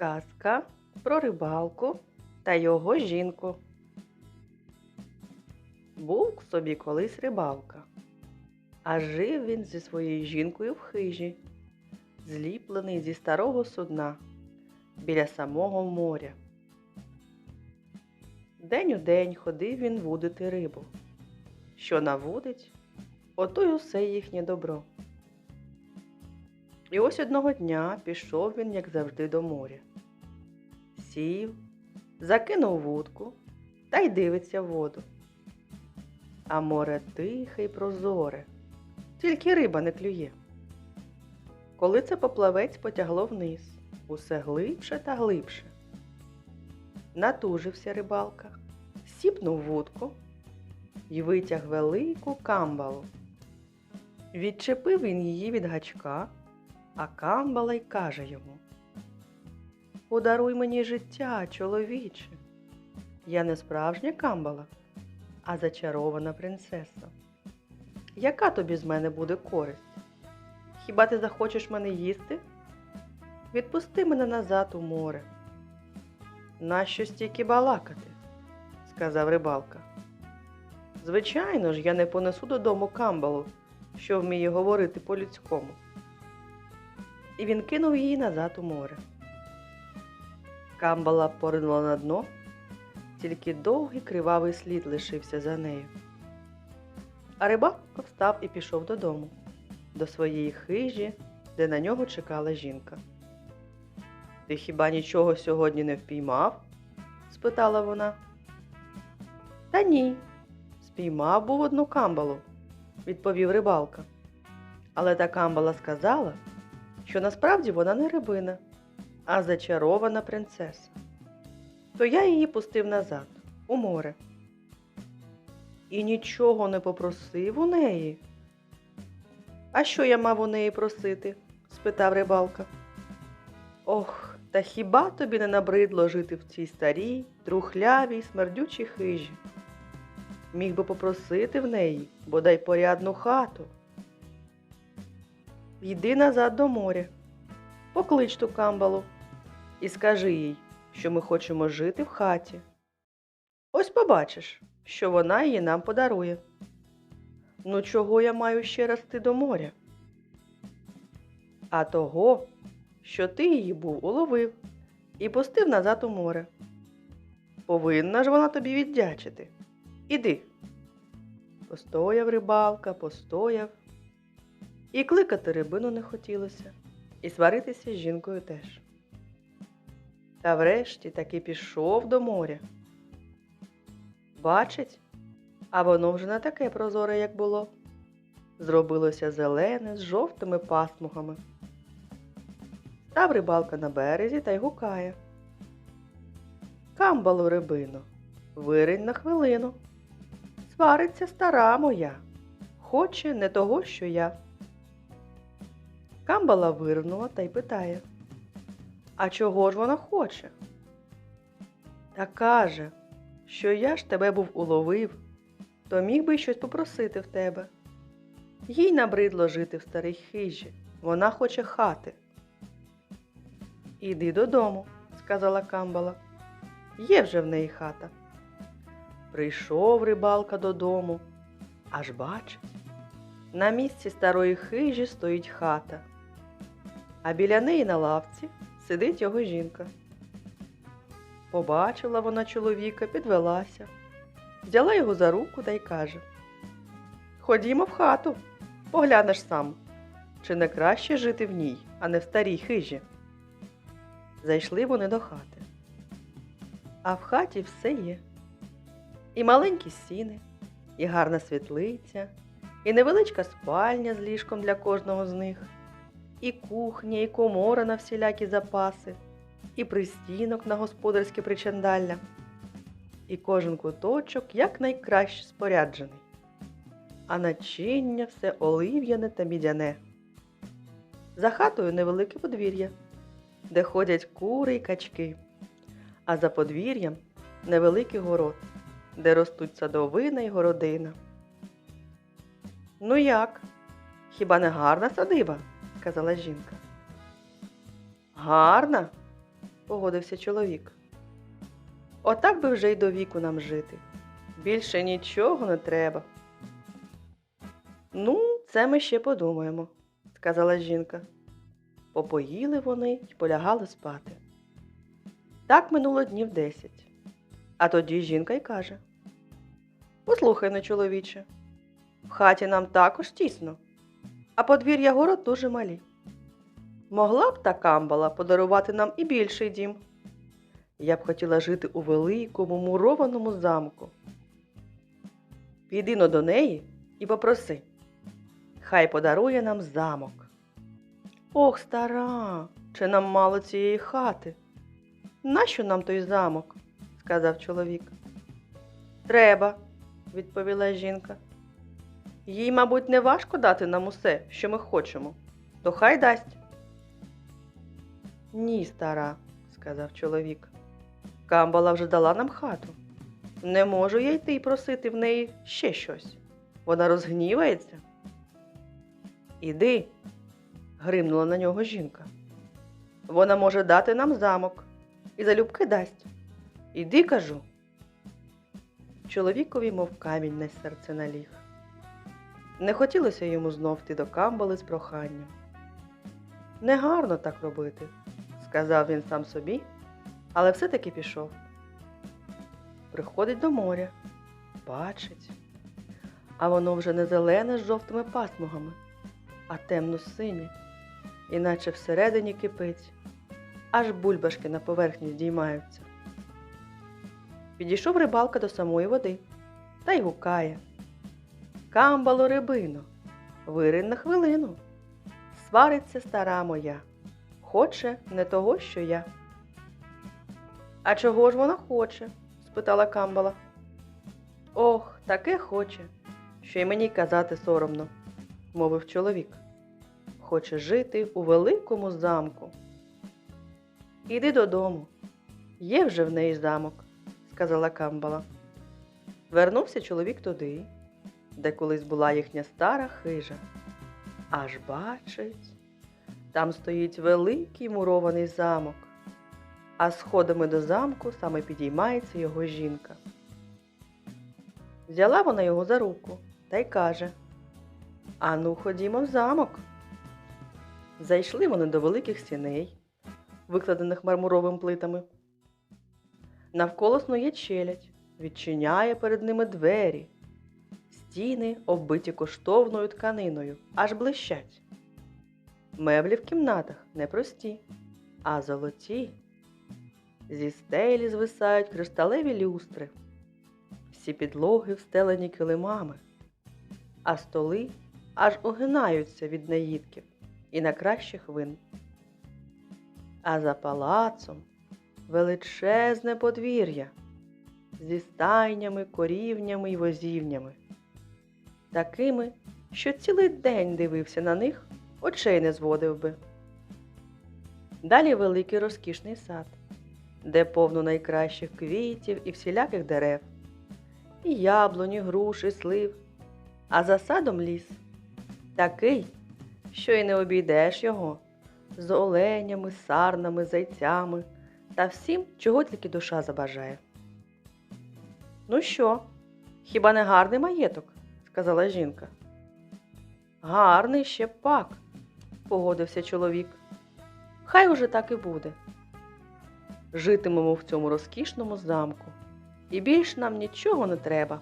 Казка про рибалку та його жінку. Був собі колись рибалка, а жив він зі своєю жінкою в хижі, зліплений зі старого судна біля самого моря. День у день ходив він вудити рибу. Що навудить, ото й усе їхнє добро. І ось одного дня пішов він, як завжди, до моря. Сів, закинув вудку та й дивиться в воду. А море тихе й прозоре, тільки риба не клює. Коли це поплавець потягло вниз, усе глибше та глибше. Натужився рибалка, сіпнув вудку й витяг велику камбалу. Відчепив він її від гачка, а камбала й каже йому Подаруй мені життя, чоловіче. Я не справжня камбала, а зачарована принцеса. Яка тобі з мене буде користь? Хіба ти захочеш мене їсти? Відпусти мене назад у море. Нащо стільки балакати? сказав рибалка. Звичайно ж, я не понесу додому камбалу, що вміє говорити по-людському. І він кинув її назад у море. Камбала поринула на дно, тільки довгий кривавий слід лишився за нею. А рибалко встав і пішов додому, до своєї хижі, де на нього чекала жінка. Ти хіба нічого сьогодні не впіймав? спитала вона. Та ні, спіймав був одну камбалу, відповів рибалка. Але та камбала сказала, що насправді вона не рибина, а зачарована принцеса. То я її пустив назад, у море. І нічого не попросив у неї. А що я мав у неї просити? спитав рибалка. Ох, та хіба тобі не набридло жити в цій старій, трухлявій, смердючій хижі? Міг би попросити в неї бодай порядну хату. Йди назад до моря, поклич ту камбалу і скажи їй, що ми хочемо жити в хаті. Ось побачиш, що вона її нам подарує. Ну, чого я маю ще раз до моря? А того, що ти її був уловив і пустив назад у море. Повинна ж вона тобі віддячити. Іди. Постояв рибалка, постояв. І кликати рибину не хотілося, і сваритися з жінкою теж. Та врешті таки пішов до моря. Бачить, а воно вже не таке прозоре, як було. Зробилося зелене з жовтими пасмугами. Став рибалка на березі та й гукає. Камбалу рибино, виринь на хвилину. Свариться стара моя, хоче не того, що я. Камбала вирнула та й питає. А чого ж вона хоче? Та каже, що я ж тебе був уловив, то міг би щось попросити в тебе. Їй набридло жити в старій хижі, вона хоче хати. Іди додому, сказала камбала. Є вже в неї хата. Прийшов рибалка додому, аж бачить, на місці старої хижі стоїть хата, а біля неї на лавці сидить його жінка. Побачила вона чоловіка, підвелася, взяла його за руку та й каже Ходімо в хату, поглянеш сам, чи не краще жити в ній, а не в старій хижі. Зайшли вони до хати. А в хаті все є. І маленькі сіни, і гарна світлиця, і невеличка спальня з ліжком для кожного з них, і кухня, і комора на всілякі запаси, і пристінок на господарське причандалля, і кожен куточок якнайкраще споряджений, а начиння все олив'яне та мідяне. За хатою невелике подвір'я, де ходять кури й качки, а за подвір'ям невеликий город, де ростуть садовина й городина. Ну як? Хіба не гарна садиба? Сказала жінка. Гарна? погодився чоловік. Отак би вже й до віку нам жити. Більше нічого не треба. Ну, це ми ще подумаємо, сказала жінка. Попоїли вони й полягали спати. Так минуло днів десять. А тоді жінка й каже: Послухай на чоловіче, в хаті нам також тісно, а подвір'я город дуже малі. Могла б та камбала подарувати нам і більший дім. Я б хотіла жити у великому мурованому замку. Піди но до неї і попроси. Хай подарує нам замок. Ох, стара, чи нам мало цієї хати? Нащо нам той замок? сказав чоловік. Треба, відповіла жінка. Їй, мабуть, не важко дати нам усе, що ми хочемо, то хай дасть. Ні, стара, сказав чоловік. Камбала вже дала нам хату. Не можу я йти і просити в неї ще щось. Вона розгнівається. Іди, гримнула на нього жінка. Вона може дати нам замок і залюбки дасть. Іди, кажу. Чоловікові, мов камінь на серце наліг. Не хотілося йому знов йти до камбали з проханням. Негарно так робити, сказав він сам собі, але все-таки пішов. Приходить до моря, бачить, а воно вже не зелене з жовтими пасмугами, а темно-синє, іначе всередині кипить, аж бульбашки на поверхні здіймаються. Підійшов рибалка до самої води та й гукає. Камбало рибино, вирин на хвилину. Свариться стара моя, хоче не того, що я. А чого ж вона хоче? спитала камбала. Ох, таке хоче, що й мені казати соромно, мовив чоловік. Хоче жити у великому замку. Іди додому. Є вже в неї замок, сказала камбала. Вернувся чоловік туди, де колись була їхня стара хижа. Аж бачить, там стоїть великий мурований замок, а сходами до замку саме підіймається його жінка. Взяла вона його за руку та й каже Ану, ходімо в замок. Зайшли вони до великих сіней, викладених мармуровими плитами. Навколо снує челядь, відчиняє перед ними двері. Стіни оббиті коштовною тканиною, аж блищать. Меблі в кімнатах не прості, а золоті. Зі стелі звисають кришталеві люстри. Всі підлоги встелені килимами, а столи аж огинаються від наїдків і на кращих вин. А за палацом величезне подвір'я зі стайнями, корівнями й возівнями такими, що цілий день дивився на них, очей не зводив би. Далі великий розкішний сад, де повно найкращих квітів і всіляких дерев, і яблуні, груші, слив, а за садом ліс такий, що й не обійдеш його з оленями, сарнами, зайцями та всім, чого тільки душа забажає. Ну що, хіба не гарний маєток? Сказала жінка. Гарний ще пак, погодився чоловік. Хай уже так і буде. Житимемо в цьому розкішному замку, і більш нам нічого не треба.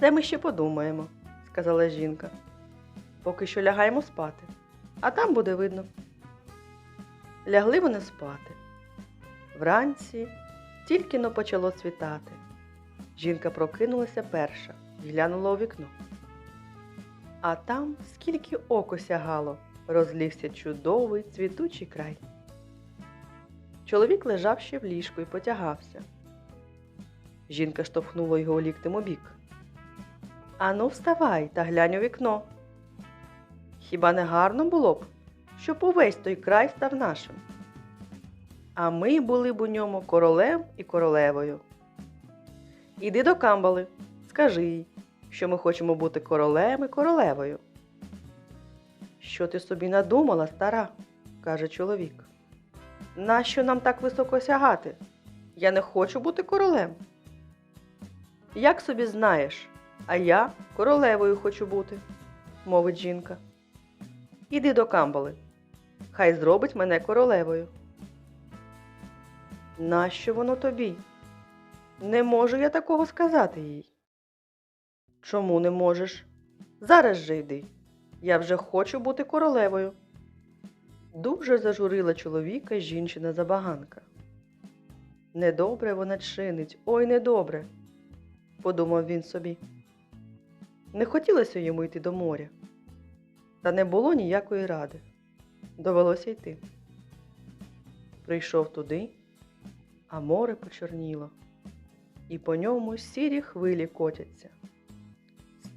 Це ми ще подумаємо, сказала жінка. Поки що лягаємо спати, а там буде видно. Лягли вони спати. Вранці тільки но почало цвітати. Жінка прокинулася перша глянула у вікно. А там, скільки око сягало, розлігся чудовий цвітучий край. Чоловік лежав ще в ліжку і потягався. Жінка штовхнула його ліктем у бік. Ану, вставай та глянь у вікно. Хіба не гарно було б, щоб увесь той край став нашим? А ми були б у ньому королем і королевою. Іди до камбали, скажи їй, що ми хочемо бути королем і королевою. Що ти собі надумала, стара? каже чоловік. Нащо нам так високо сягати? Я не хочу бути королем. Як собі знаєш, а я королевою хочу бути, мовить жінка. Іди до камбали. Хай зробить мене королевою. Нащо воно тобі? Не можу я такого сказати їй. Чому не можеш? Зараз же йди. Я вже хочу бути королевою. Дуже зажурила чоловіка жінчина забаганка. Недобре вона чинить, ой недобре, подумав він собі. Не хотілося йому йти до моря, та не було ніякої ради. Довелося йти. Прийшов туди, а море почорніло, і по ньому сірі хвилі котяться.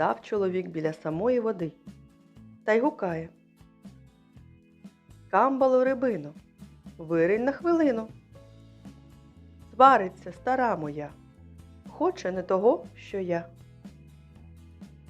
Став чоловік біля самої води та й гукає. Камбалу рибину, виринь на хвилину. Свариться стара моя, хоче не того, що я.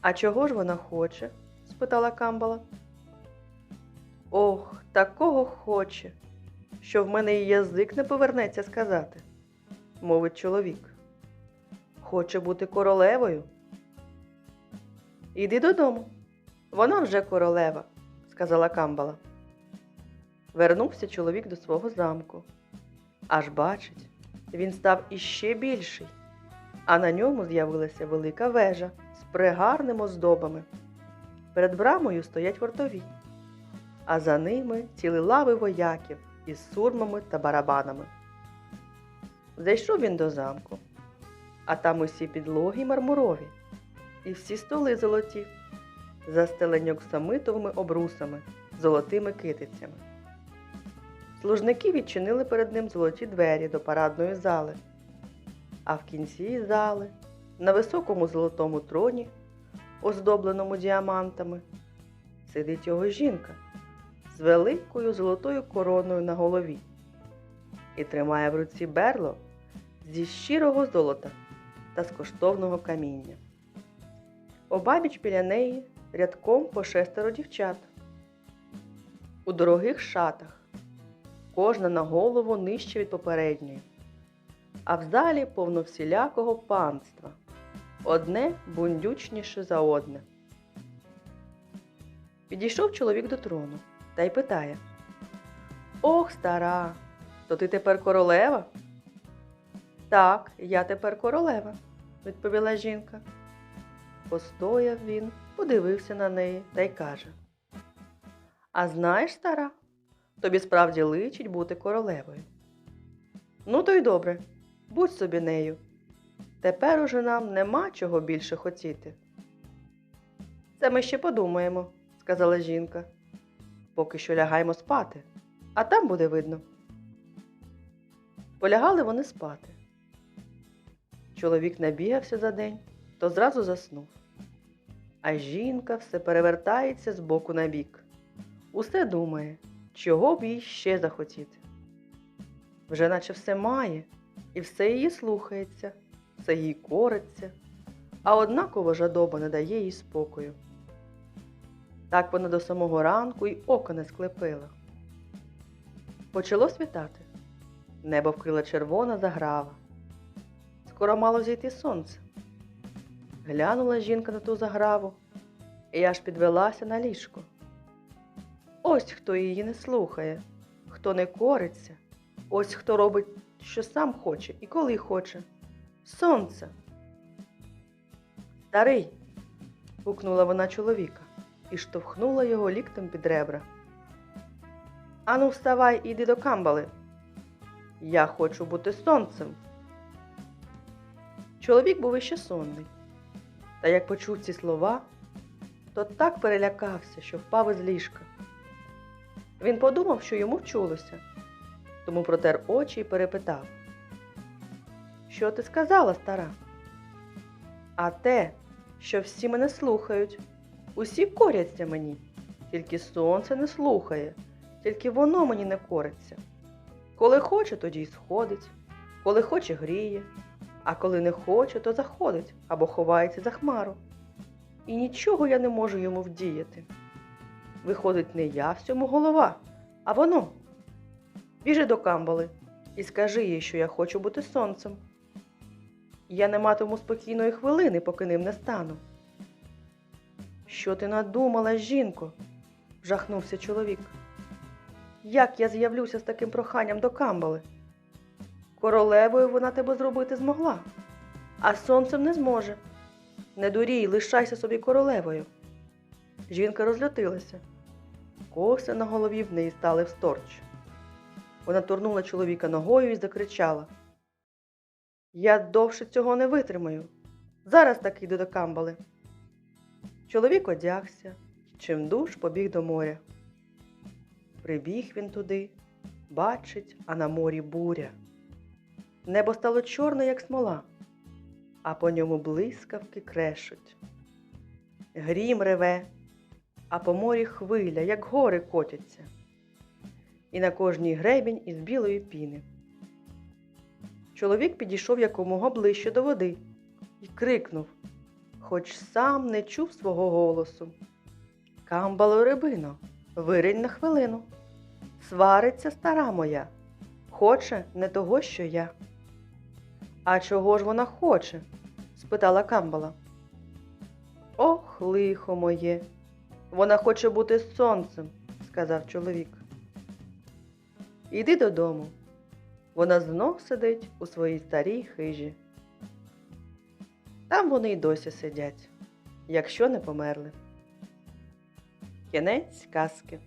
А чого ж вона хоче? спитала камбала. Ох, такого хоче, що в мене і язик не повернеться сказати, мовить чоловік. Хоче бути королевою. Іди додому. Вона вже королева, сказала камбала. Вернувся чоловік до свого замку. Аж бачить, він став іще більший, а на ньому з'явилася велика вежа з пригарними оздобами. Перед брамою стоять вартові, а за ними ціли лави вояків із сурмами та барабанами. Зайшов він до замку, а там усі підлоги мармурові, і всі столи золоті, застелені оксамитовими обрусами, золотими китицями. Служники відчинили перед ним золоті двері до парадної зали, а в кінці зали, на високому золотому троні, оздобленому діамантами, сидить його жінка з великою золотою короною на голові і тримає в руці берло зі щирого золота та з коштовного каміння. Обабіч біля неї рядком по шестеро дівчат у дорогих шатах кожна на голову нижче від попередньої. А в залі повно всілякого панства, одне бундючніше за одне. Підійшов чоловік до трону та й питає Ох, стара, то ти тепер королева? Так, я тепер королева, відповіла жінка. Постояв він, подивився на неї та й каже А знаєш, стара, Тобі справді личить бути королевою. Ну, то й добре, будь собі нею. Тепер уже нам нема чого більше хотіти. Це ми ще подумаємо, сказала жінка. Поки що лягаємо спати, а там буде видно. Полягали вони спати. Чоловік набігався за день, то зразу заснув. А жінка все перевертається з боку на бік. Усе думає, чого б їй ще захотіти. Вже наче все має, і все її слухається, все їй кориться, а однаково жадоба не дає їй спокою. Так вона до самого ранку й ока не склепила. Почало світати. Небо вкрила червона заграва. Скоро мало зійти сонце. Глянула жінка на ту заграву і аж підвелася на ліжко. Ось хто її не слухає, хто не кориться, ось хто робить, що сам хоче і коли хоче. Сонце. Старий. гукнула вона чоловіка і штовхнула його ліктем під ребра. Ану, вставай і йди до камбали. Я хочу бути сонцем. Чоловік був іще сонний, та як почув ці слова, то так перелякався, що впав із ліжка. Він подумав, що йому вчулося, тому протер очі і перепитав. Що ти сказала, стара? А те, що всі мене слухають, усі коряться мені, тільки сонце не слухає, тільки воно мені не кориться. Коли хоче, тоді й сходить, коли хоче, гріє, а коли не хоче, то заходить або ховається за хмару. І нічого я не можу йому вдіяти. Виходить, не я всьому голова, а воно. Біжи до камбали і скажи їй, що я хочу бути сонцем. Я не матиму спокійної хвилини, поки ним не стану. Що ти надумала, жінко? жахнувся чоловік. Як я з'явлюся з таким проханням до камбали? Королевою вона тебе зробити змогла, а сонцем не зможе. Не дурій, лишайся собі королевою. Жінка розлютилася. Коси на голові в неї стали всторч. Вона турнула чоловіка ногою і закричала. Я довше цього не витримаю. Зараз таки йду до камбали. Чоловік одягся і чимдуж побіг до моря. Прибіг він туди, бачить, а на морі буря. Небо стало чорне, як смола, а по ньому блискавки крешуть. Грім реве, а по морі хвиля, як гори котяться, і на кожній гребінь із білої піни. Чоловік підійшов якомога ближче до води і крикнув, хоч сам не чув свого голосу. Камбало рибино, виринь на хвилину. Свариться стара моя, хоче не того, що я. А чого ж вона хоче? спитала камбала. Ох, лихо моє. Вона хоче бути сонцем, сказав чоловік. Іди додому. Вона знов сидить у своїй старій хижі. Там вони й досі сидять, якщо не померли. Кінець казки.